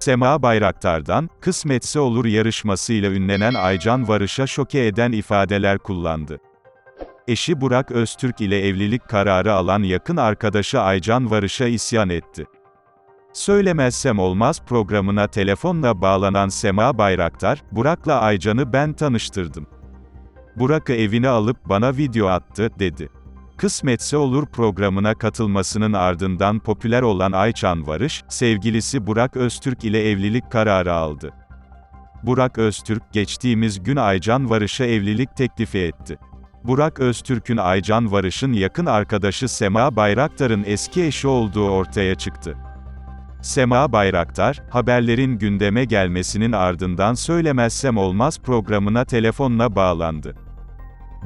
Sema Bayraktar'dan, kısmetse olur yarışmasıyla ünlenen Aycan Varış'a şoke eden ifadeler kullandı. Eşi Burak Öztürk ile evlilik kararı alan yakın arkadaşı Aycan Varış'a isyan etti. Söylemezsem Olmaz programına telefonla bağlanan Sema Bayraktar, Burak'la Aycan'ı ben tanıştırdım. Burak'ı evine alıp bana video attı, dedi. Kısmetse Olur programına katılmasının ardından popüler olan Ayçan Varış, sevgilisi Burak Öztürk ile evlilik kararı aldı. Burak Öztürk, geçtiğimiz gün Aycan Varış'a evlilik teklifi etti. Burak Öztürk'ün Aycan Varış'ın yakın arkadaşı Sema Bayraktar'ın eski eşi olduğu ortaya çıktı. Sema Bayraktar, haberlerin gündeme gelmesinin ardından Söylemezsem Olmaz programına telefonla bağlandı.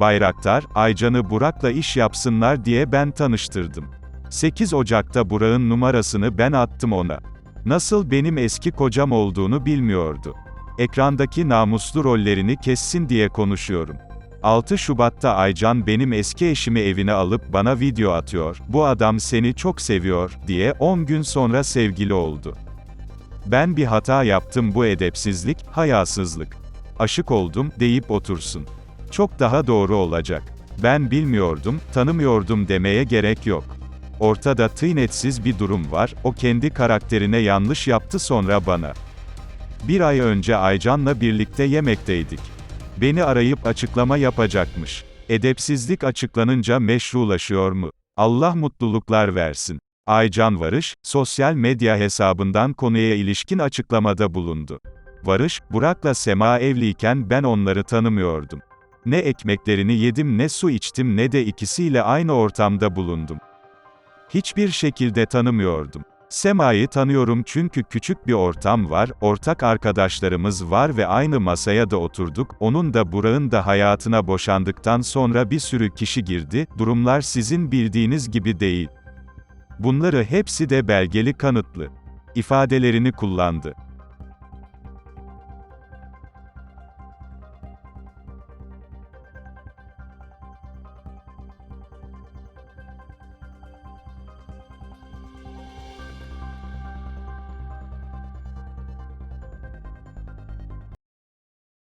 Bayraktar, Aycan'ı Burak'la iş yapsınlar diye ben tanıştırdım. 8 Ocak'ta Burak'ın numarasını ben attım ona. Nasıl benim eski kocam olduğunu bilmiyordu. Ekrandaki namuslu rollerini kessin diye konuşuyorum. 6 Şubat'ta Aycan benim eski eşimi evine alıp bana video atıyor. Bu adam seni çok seviyor diye 10 gün sonra sevgili oldu. Ben bir hata yaptım bu edepsizlik, hayasızlık. Aşık oldum deyip otursun. Çok daha doğru olacak. Ben bilmiyordum, tanımıyordum demeye gerek yok. Ortada tıynetsiz bir durum var, o kendi karakterine yanlış yaptı sonra bana. Bir ay önce Aycan'la birlikte yemekteydik. Beni arayıp açıklama yapacakmış. Edepsizlik açıklanınca meşrulaşıyor mu? Allah mutluluklar versin. Aycan Varış, sosyal medya hesabından konuya ilişkin açıklamada bulundu. Varış, Burak'la Sema evliyken ben onları tanımıyordum. Ne ekmeklerini yedim ne su içtim ne de ikisiyle aynı ortamda bulundum. Hiçbir şekilde tanımıyordum. Sema'yı tanıyorum çünkü küçük bir ortam var, ortak arkadaşlarımız var ve aynı masaya da oturduk, onun da Burak'ın da hayatına boşandıktan sonra bir sürü kişi girdi, durumlar sizin bildiğiniz gibi değil. Bunları hepsi de belgeli kanıtlı ifadelerini kullandı.